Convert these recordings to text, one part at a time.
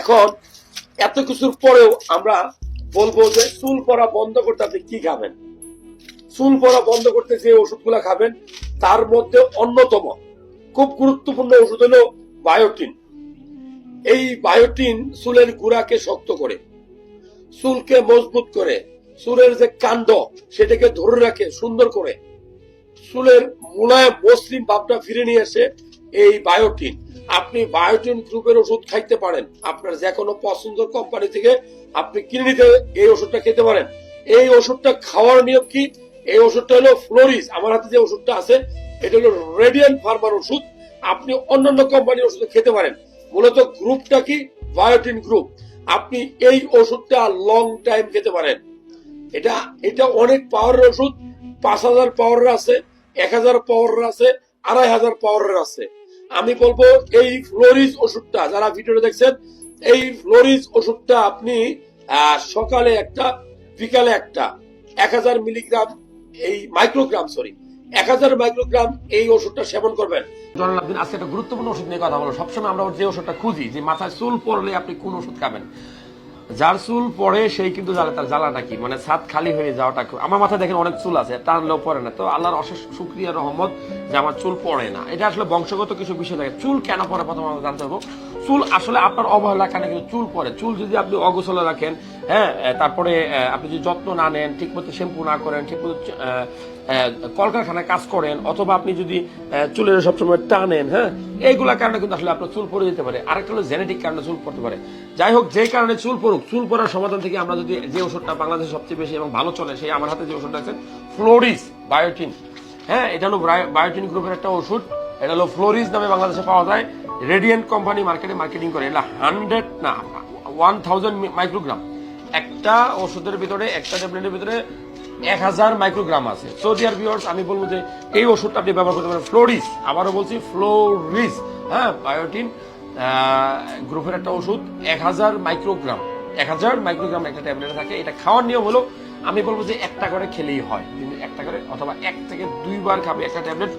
এখন এত কিছুর পরেও আমরা বলব যে চুল পড়া বন্ধ করতে আপনি কি খাবেন? চুল পড়া বন্ধ করতে যে ওষুধগুলো খাবেন, তার মধ্যে অন্যতম খুব গুরুত্বপূর্ণ ওষুধ হলো বায়োটিন। এই বায়োটিন চুলের গুড়াকে শক্ত করে, চুলকে মজবুত করে, চুলের যে কাণ্ড সেটাকে ধরে রাখে, সুন্দর করে, চুলের মুলায়ম মসলিম ভাবটা ফিরে নিয়ে আসে এই বায়োটিন। আপনি বায়োটিন গ্রুপের ওষুধ খাইতে পারেন। আপনার যে কোনো পছন্দের কোম্পানি থেকে আপনি কিনে নিতে এই ওষুধটা খেতে পারেন। এই ওষুধটা খাওয়ার নিয়ম কি? এই ওষুধটা হলো ফ্লোরিস আমার হাতে যে ওষুধটা আছে, এটা হলো রেডিয়ান ফার্মার ওষুধ। আপনি অন্যান্য কোম্পানির ওষুধ খেতে পারেন। মূলত গ্রুপটা কি? বায়োটিন গ্রুপ আপনি এই ওষুধটা লং টাইম খেতে পারেন। এটা এটা অনেক পাওয়ারের ওষুধ। পাঁচ হাজার পাওয়ারের আছে, এক হাজার পাওয়ারের আছে, আড়াই হাজার পাওয়ারের আছে। আমি বলব এই ফ্লোরিজ ওষুধটা, যারা ভিডিওটা দেখছেন, এই ফ্লোরিজ ওষুধটা আপনি সকালে একটা, বিকালে একটা, এক হাজার মিলিগ্রাম এই মাইক্রোগ্রাম সরি এক হাজার মাইক্রোগ্রাম এই ওষুধটা সেবন করবেন। আজকে একটা গুরুত্বপূর্ণ ওষুধ নিয়ে কথা বলো সবসময় আমরা যে ওষুধটা খুঁজি, যে মাথায় চুল পড়লে আপনি কোন ওষুধ খাবেন? যার চুল পড়ে সেই কিন্তু জ্বালে তার জ্বালাটা কি মানে ছাদ খালি হয়ে যাওয়াটা আমার মাথায় দেখেন অনেক চুল আছে টানলেও পড়ে না। তো আল্লাহর অশেষ সুক্রিয়া রহমত যে আমার চুল পড়ে না। এটা আসলে বংশগত কিছু বিষয় থাকে চুল কেন পড়ে প্রথম আমরা জানতে হবে চুল আসলে আপনার অবহেলা কেন কিন্তু চুল পড়ে। চুল যদি আপনি অগোছলে রাখেন হ্যাঁ তারপরে আপনি যদি যত্ন না নেন ঠিক মতো শ্যাম্পু না করেন ঠিক মতো আহ, আহ, কলকারখানায় কাজ করেন অথবা আপনি যদি চুলের সবসময় টানেন হ্যাঁ এইগুলা কারণে কিন্তু আসলে আপনার চুল পড়ে যেতে পারে। আরেকটা হলো জেনেটিক কারণে চুল পড়তে পারে। যাই হোক যে কারণে চুল পড়ুক চুল পড়ার সমাধান থেকে আমরা যদি যে ওষুধটা বাংলাদেশে সবচেয়ে বেশি এবং ভালো চলে সেই আমার হাতে যে ওষুধটা আছে ফ্লোরিস বায়োটিন। হ্যাঁ এটা হলো বায়োটিন গ্রুপের একটা ওষুধ এটা হলো ফ্লোরিস নামে বাংলাদেশে পাওয়া যায়। রেডিয়েন্ট কোম্পানি মার্কেটে মার্কেটিং করে। এটা হান্ড্রেড না ওয়ান থাউজেন্ড মাইক্রোগ্রাম একটা ওষুধের ভিতরে, একটা ট্যাবলেটের ভিতরে এক হাজার মাইক্রোগ্রাম আছে। সো ডিয়ার ভিউয়ার্স আমি বলব যে এই ওষুধটা আপনি ব্যবহার করতে পারেন। ফ্লোরিস আবারও বলছি ফ্লোরিস হ্যাঁ বায়োটিন গ্রুপের একটা ওষুধ, এক হাজার মাইক্রোগ্রাম এক হাজার মাইক্রোগ্রাম একটা ট্যাবলেট থাকে। এটা খাওয়ার নিয়ম হলো, আমি বলব যে একটা করে খেলেই হয়। একটা করে অথবা এক থেকে দুইবার খাবে একটা ট্যাবলেট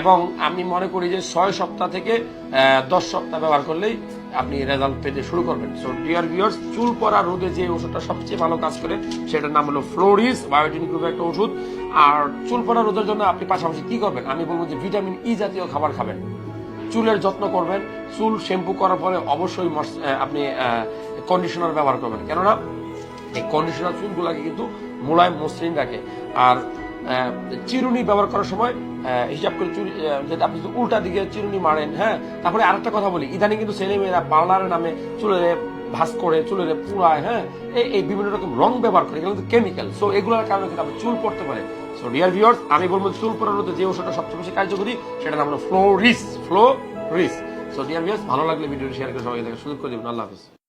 এবং আমি মনে করি যে ছয় সপ্তাহ থেকে দশ সপ্তাহ ব্যবহার করলেই আপনি রেজাল্ট পেতে শুরু করবেন। সো ডিয়ার ভিউয়ার্স চুল পড়া রোদে যে ওষুধটা সবচেয়ে ভালো কাজ করে, সেটার নাম হলো ফ্লোরিস বায়োটিন গ্রুপের একটা ওষুধ। আর চুল পড়া রোদের জন্য আপনি পাশাপাশি কি করবেন? আমি বলব যে ভিটামিন ই জাতীয় খাবার খাবেন। চুলের যত্ন করবেন। চুল শ্যাম্পু করার পরে অবশ্যই আপনি কন্ডিশনার ব্যবহার করবেন। কেননা, এই কন্ডিশনার চুলগুলাকে কিন্তু মোলায়েম মসৃণ রাখে। আর চিরুনি ব্যবহার করার সময় হিসাব করে আহ, যেটা আপনি যদি উল্টা দিকে চিরুনি মারেন হ্যাঁ তারপরে আরেকটা কথা বলি ইদানিং কিন্তু ছেলেমেয়েরা পার্লারের নামে চুলের ভাস করে চুলের পুরায় হ্যাঁ এই বিভিন্ন রকম রং ব্যবহার করে এগুলো কিন্তু কেমিক্যাল সো এগুলোর কারণে কিন্তু আপনার চুল পড়তে পারে। সো ডিয়ার ভিউয়ার্স আমি বলব চুল পড়ার মধ্যে যে ওষুধটা সবচেয়ে বেশি কার্যকরী সেটা নাম হলো Floris Floris so dear viewers ভালো লাগলে ভিডিওটি শেয়ার করে সবাই দেখার সুযোগ করে দেবেন। আল্লাহ হাফিজ।